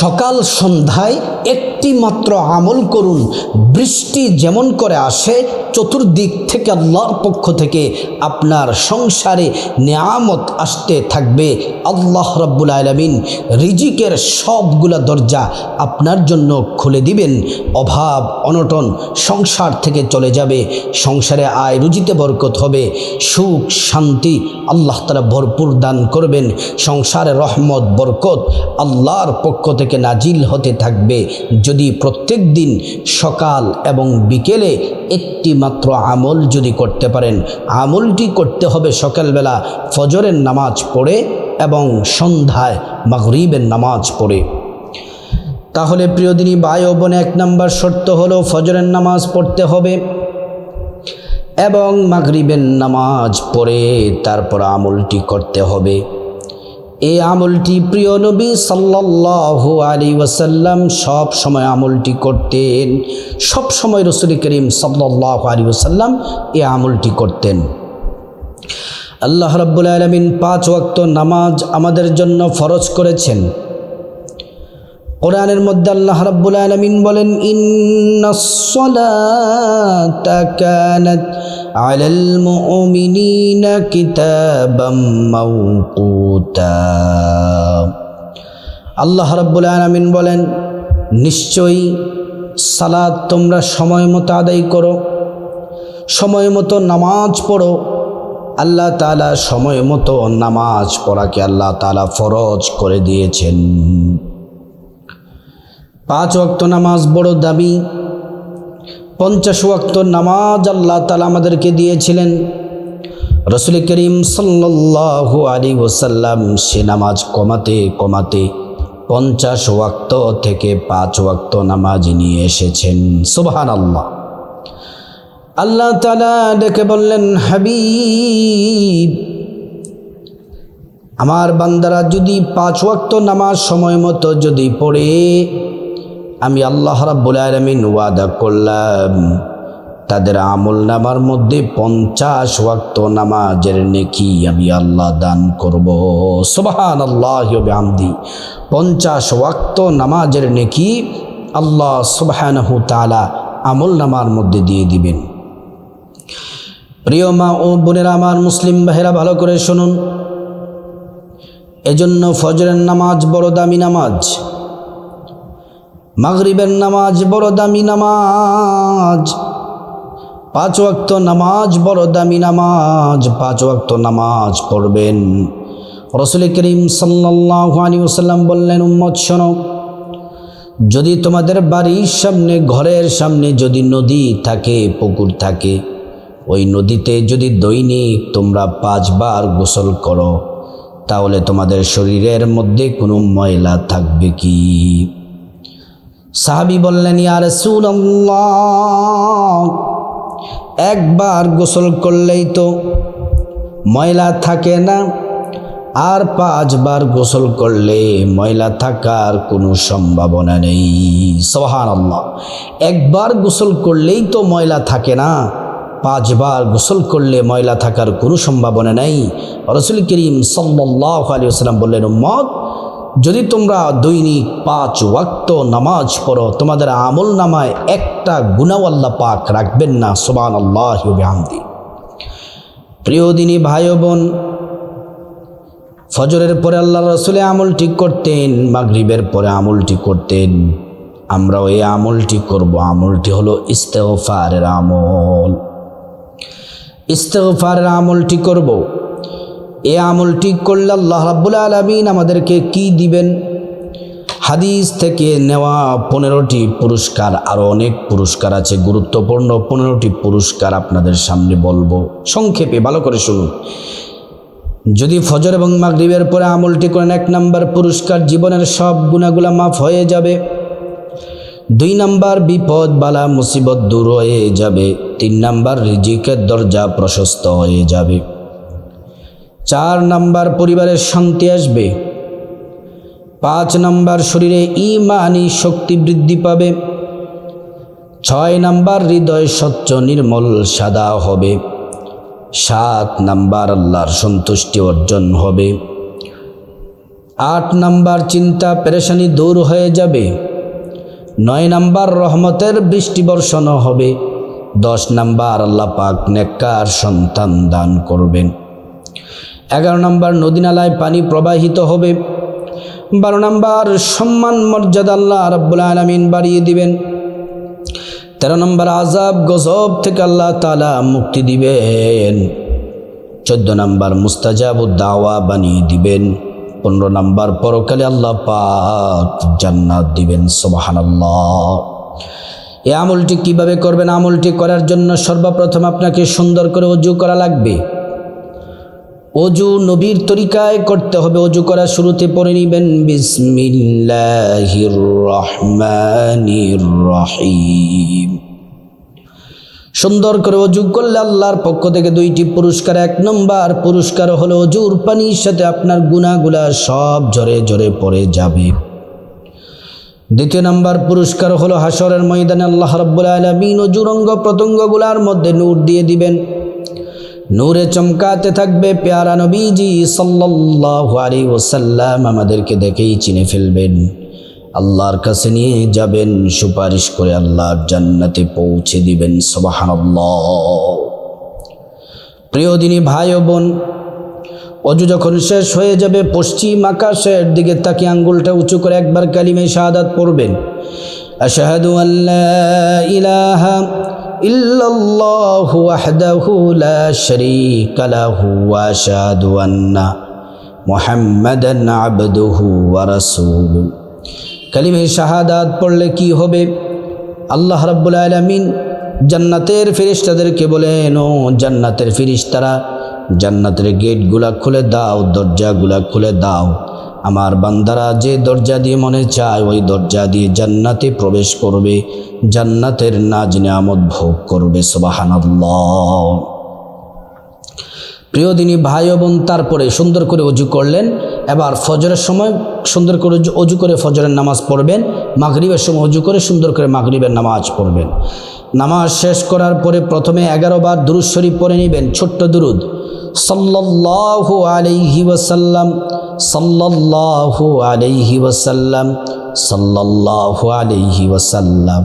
সকাল সন্ধ্যায় একটি মাত্র আমল করুন। বৃষ্টি যেমন করে আসে, চতুর্দিক থেকে আল্লাহর পক্ষ থেকে আপনার সংসারে নেয়ামত আসতে থাকবে। আল্লাহ রব্বুল আলমিন রিজিকের সবগুলা দরজা আপনার জন্য খুলে দিবেন। অভাব, অনটন সংসার থেকে চলে যাবে। সংসারে আয় রুজিতে বরকত হবে। সুখ, শান্তি আল্লাহ তারা ভরপুর দান করবেন। সংসারে রহমত, বরকত আল্লাহর পক্ষ থেকে নাজিল হতে থাকবে। যদি প্রত্যেক দিন সকাল এবং বিকেলে একটি মাত্র আমল যদি করতে পারেন, আমলটি করতে হবে সকালবেলা ফজরের নামাজ পড়ে এবং সন্ধ্যায় মাগরিবের নামাজ পড়ে। তাহলে প্রিয়দিনী ভাই ও বোন, এক নম্বর শর্ত হলো ফজরের নামাজ পড়তে হবে এবং মাগরিবের নামাজ পড়ে তারপর আমলটি করতে হবে। এই আমলটি প্রিয় নবী সাল্লাহ আলী ওয়াসাল্লাম সব সময় আমলটি করতেন। সব সময় রসুল করিম সাল্লাহ আলী ওয়াসাল্লাম এই আমলটি করতেন। আল্লাহ রব্বুল আলমিন পাঁচ ওয়াক্ত নামাজ আমাদের জন্য ফরজ করেছেন। কোরআনের মধ্যে আল্লাহ রাব্বুল আলামিন বলেন কানাত আলাল মুমিনিনা কিতাবাম মাওকুতা। আল্লাহ রাব্বুল আলামিন বলেন, নিশ্চয়ই সালাত তোমরা সময় মতো আদায় করো, সময় মতো নামাজ পড়ো। আল্লাহ তাআলা সময় মতো নামাজ পড়াকে আল্লাহ তাআলা ফরজ করে দিয়েছেন। পাঁচ ওয়াক্ত নামাজ বড় দাবি পঞ্চাশ ওয়াক্ত নামাজ আল্লাহ তালা আমাদেরকে দিয়েছিলেন। রসুল করিম সাল্লাল্লাহু আলী ওসাল্লাম সে নামাজ কমাতে কমাতে পঞ্চাশ ওয়াক্ত থেকে পাঁচ ওয়াক্ত নামাজ নিয়ে এসেছেন। সুবহান আল্লাহ আল্লাহ তালা ডেকে বললেন, হাবিব, আমার বান্দারা যদি পাঁচ ওয়াক্ত নামাজ সময় মতো যদি পড়ে আমি আল্লাহ রাব্বুল আলামিন ওয়াদা করলাম, তাদের আমল নামার মধ্যে পঞ্চাশ ওয়াক্ত নামাজের নেকি আমি আল্লাহ দান করব। সুবহান আল্লাহ আমদি পঞ্চাশ ওয়াক্ত নামাজের নেকি আল্লাহ সুবহানাহু তালা আমল নামার মধ্যে দিয়ে দিবেন। প্রিয় মা ও বোনেরা আমার মুসলিম ভাইরা ভালো করে শুনুন। এজন্য ফজরের নামাজ বড় দামি নামাজ। মাগরিবের নামাজ বড় দামি নামাজ। পাঁচ ওয়াক্ত নামাজ বড় দামি নামাজ, পাঁচ ওয়াক্ত নামাজ পড়বেন। রসুল করিম সাল্লাল্লাহু আলাইহি ওয়াসাল্লাম বললেন, উম্মত, শোনো, যদি তোমাদের বাড়ির সামনে, ঘরের সামনে যদি নদী থাকে, পুকুর থাকে, ওই নদীতে যদি দৈনিক তোমরা পাঁচবার গোসল করো, তাহলে তোমাদের শরীরের মধ্যে কোনো ময়লা থাকবে কি? সাহাবি বললেন, ইয়া রাসূলুল্লাহ, একবার গোসল করলেই তো ময়লা থাকে না, আর পাঁচবার গোসল করলে ময়লা থাকার কোনো সম্ভাবনা নেই। সোহান একবার গোসল করলেই তো ময়লা থাকে না, পাঁচবার গোসল করলে ময়লা থাকার কোনো সম্ভাবনা নেই। রসুল করিম সাল্লাহ আলী আসসালাম বললেন মত যদি তোমরা দৈনিক পাঁচ ওয়াক্ত নামাজ পড়ো, তোমাদের আমল নামায় একটা গুনাওয়াল্লা পাক রাখবেন না সোবান আল্লাহ আমদি প্রিয় দিনী ভাই বোন, ফজরের পরে আল্লাহ রসুলে আমলটি করতেন, মাগরিবের পরে আমলটি করতেন। আমরাও এই আমলটি করব। আমলটি হলো ইস্তেফারের আমল। ইস্তেফারের আমলটি করব। এ আমলটি করলে আল্লাহ রাব্বুল আলমিন আমাদেরকে কি দিবেন? হাদিস থেকে নেওয়া পনেরোটি পুরস্কার আরও অনেক পুরস্কার আছে। গুরুত্বপূর্ণ পনেরোটি পুরস্কার আপনাদের সামনে বলব। সংক্ষেপে ভালো করে শুনুন। যদি ফজর এবং মাগরিবের পরে আমলটি করেন, এক নাম্বার পুরস্কার জীবনের সব গুণাগুলা মাফ হয়ে যাবে। দুই নাম্বার বিপদ বালা মুসিবত দূর হয়ে যাবে। তিন নাম্বার রিজিকের দরজা প্রশস্ত হয়ে যাবে। চার নাম্বার পরিবারের শান্তি আসবে। পাঁচ নাম্বার শরীরে ইমানি শক্তি বৃদ্ধি পাবে। ছয় নাম্বার হৃদয় স্বচ্ছ, নির্মল, সাদা হবে। সাত নাম্বার আল্লাহর সন্তুষ্টি অর্জন হবে। আট নাম্বার চিন্তা পেরেশানি দূর হয়ে যাবে। নয় নাম্বার রহমতের বৃষ্টি বর্ষণ হবে। দশ নাম্বার আল্লাহ পাক নেককার সন্তান দান করবেন। এগারো নম্বর, নদীনালায় পানি প্রবাহিত হবে। বারো নম্বর, সম্মান, মর্যাদা আল্লাহ রাব্বুল আলমিন বাড়িয়ে দিবেন। তেরো নম্বর আজাব গজব থেকে আল্লাহ তালা মুক্তি দিবেন। চোদ্দ নম্বর, মুস্তাজাব দাওয়া বানিয়ে দিবেন। পনেরো নম্বর, পরকালে আল্লাহ পাক জান্নাত দিবেন সোবাহান আল্লাহ আমলটি কীভাবে করবেন? আমলটি করার জন্য সর্বপ্রথম আপনাকে সুন্দর করে অজু করা লাগবে। অজু নবীর তরিকায় করতে হবে। অজু করা শুরুতে পড়ে নিবেন রহিম। সুন্দর করে অজু করলে আল্লাহর পক্ষ থেকে দুইটি পুরস্কার, এক নম্বর পুরস্কার হলো অজুর পানির সাথে আপনার গুণাগুলা সব ঝরে ঝরে পড়ে যাবে। দ্বিতীয় নম্বর পুরস্কার হলো হাসরের ময়দানে আল্লাহ রব্বুল আলমিন অজুরঙ্গ প্রত্যঙ্গগুলার মধ্যে নূর দিয়ে দিবেন। নূরে চমকাতে থাকবে পেয়ারা নবীজি আলাইহি ওসাল্লাম আমাদেরকে দেখেই চিনে ফেলবেন। আল্লাহর কাছে নিয়ে যাবেন, সুপারিশ করে আল্লাহর জান্নাতে পৌঁছে দিবেন। সুবহানাল্লাহ। প্রিয় দিনী ভাই বোন, অজু যখন শেষ হয়ে যাবে, পশ্চিম আকাশের দিকে তাকে আঙ্গুলটা উঁচু করে একবার কালিমে শাহাদাত পড়বেন। আশহাদু আল্লাহ ইলাহা ওয়াহদাহু লা শারীকা লাহু ওয়া আশহাদু আন্না মুহাম্মাদান আবদুহু ওয়া রাসূলুহু কালিমে শাহাদাত পড়লে কি হবে? আল্লাহ রাব্বুল আলামিন জান্নাতের ফেরেশতাদেরকে বলেন, ও জান্নাতের ফেরেশতারা, জান্নাতের গেটগুলা খুলে দাও, দরজাগুলা খুলে দাও। আমার বান্দারা যে দরজা দিয়ে মনে চায়, ওই দরজা দিয়ে জান্নাতে প্রবেশ করবে। জান্নাতের নাজ নিয়ামত ভোগ করবে, সুবহানাল্লাহ। প্রিয় দিনী ভাই বোন, তারপরে সুন্দর করে অজু করলেন। এবার ফজরের সময় সুন্দর করে অজু- করে ফজরের নামাজ পড়বেন। মাগরিবের সময় অজু করে সুন্দর করে মাগরিবের নামাজ পড়বেন। নামাজ শেষ করার পরে প্রথমে এগারো বার দুরুদ শরীফ পড়ে নেবেন, ছোট্ট দুরুদ। সাল্লাল্লাহু আলাইহি ওয়াসাল্লাম সাল্লাল্লাহু আলাইহি ওয়াসাল্লাম, সাল্লাল্লাহু আলাইহি ওয়াসাল্লাম।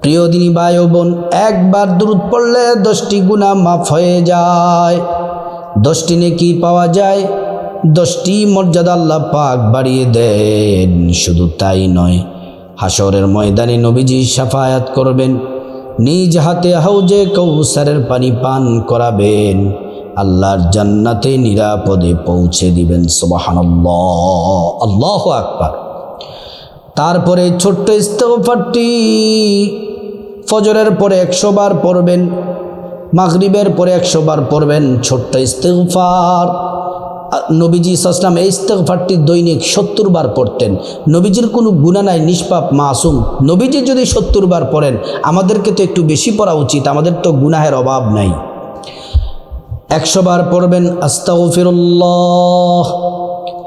প্রিয় দিনী ভাই বোন, একবার দূরত পড়লে দশটি গুণা মাফ হয়ে যায়। দশটি নেকি পাওয়া যায়, দশটি মর্যাদা আল্লাহ পাক বাড়িয়ে দেন। শুধু তাই নয় হাসরের ময়দানে নবীজি সাফায়াত করবেন, নিজ হাতে হাউজে কৌসারের পানি পান করাবেন। আল্লাহর জান্নাতে নিরাপদে পৌঁছে দিবেন, সুবহানাল্লাহ। আল্লাহ আকবার। তারপরে ছোট্ট ইস্তফারটি ফজরের পরে একশো বার পড়বেন, মাগরিবের পরে একশো বার পড়বেন, ছোট্ট ইস্তেগফার। আ- নবীজি সাসলাম এই ইস্তেগফারটি দৈনিক সত্তর বার পড়তেন। নবীজির কোনো গুণা নাই, নিষ্পাপ, মাসুম। নবীজি যদি সত্তর বার পড়েন, আমাদেরকে তো একটু বেশি পড়া উচিত, আমাদের তো গুনাহের অভাব নাই। একশো বার পড়বেন, আস্তাগফিরুল্লাহ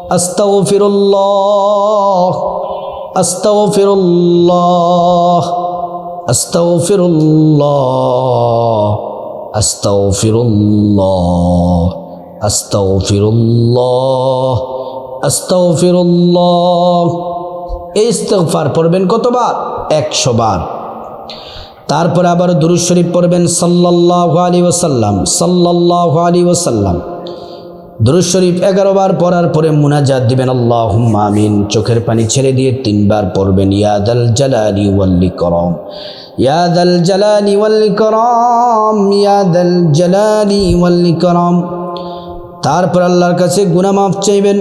আস্তাগফিরুল্লাহ আস্তাগফিরুল্লাহ আস্তাগফিরুল্লাহ আস্তাগফিরুল্লাহ আস্তাগফিরুল্লাহ আস্তাগফিরুল্লাহ। এই ইস্তেগফার পড়বেন কতবার? একশো বার তারপরে আবার দুরুদ শরীফ পড়বেন সাল্লাল্লাহু আলাইহি ওসাল্লাম সাল্লাল্লাহু আলাইহি ওসাল্লাম দুরুদ শরীফ এগারো বার পড়ার পরে মুনাজাত দিবেন আল্লাহ আমিন, চোখের পানি ছেড়ে দিয়ে তিনবার পড়বেন ইয়াদাল জালালি ওয়াল্লি করম ইয়াদাল জালালি ওয়াল্লি করম ইয়াদাল জালালি ওয়াল্লি করম তারপর আল্লাহর কাছে গুনামাফ চাইবেন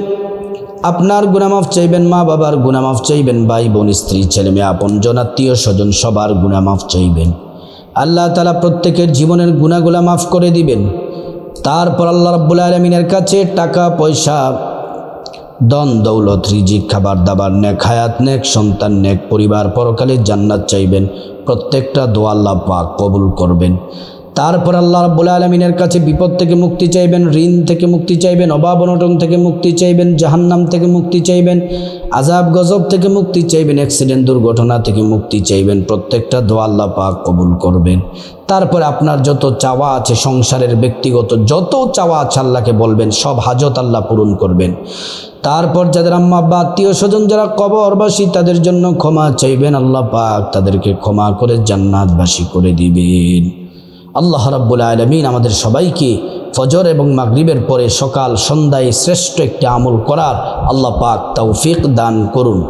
আপনার গুনামাফ চাইবেন মা বাবার গুনামাফ চাইবেন ভাই বোন, স্ত্রী, ছেলে মেয়ে, আপন, জন আত্মীয় স্বজন, সবার গুনামাফ চাইবেন। আল্লাহ তালা প্রত্যেকের জীবনের গুণাগুলা মাফ করে দিবেন। তারপর আল্লাহ রাব্বুল আলমিনের কাছে টাকা, পয়সা দন দৌলত, রিজিক, খাবার, দাবার, নেক হায়াত, নেক সন্তান, নেক পরিবার পরকালে জান্নাত চাইবেন। প্রত্যেকটা দোয়া আল্লাহ পাক কবুল করবেন। তারপর আল্লাহ রাব্বুল আলমিনের কাছে বিপদ থেকে মুক্তি চাইবেন, ঋণ থেকে মুক্তি চাইবেন, অভাব অনটন থেকে মুক্তি চাইবেন, জাহান্নাম থেকে মুক্তি চাইবেন আজাব গজব থেকে মুক্তি চাইবেন অ্যাক্সিডেন্ট দুর্ঘটনা থেকে মুক্তি চাইবেন, প্রত্যেকটা দোয়া আল্লাহ পাক কবুল করবেন। তারপর আপনার যত চাওয়া আছে, সংসারের ব্যক্তিগত যত চাওয়া আছে আল্লাহকে বলবেন, সব হাজত আল্লাহ পূরণ করবেন। তারপর যাদের আম্মা আব্বা, আত্মীয় স্বজন যারা কবরবাসী, তাদের জন্য ক্ষমা চাইবেন, আল্লাহ পাক তাদেরকে ক্ষমা করে জান্নাতবাসী করে দিবেন। আল্লাহ রাব্বুল আলমিন আমাদের সবাইকে ফজর এবং মাগরিবের পরে সকাল সন্ধ্যায় শ্রেষ্ঠ একটি আমল করার আল্লাহ পাক তৌফিক দান করুন।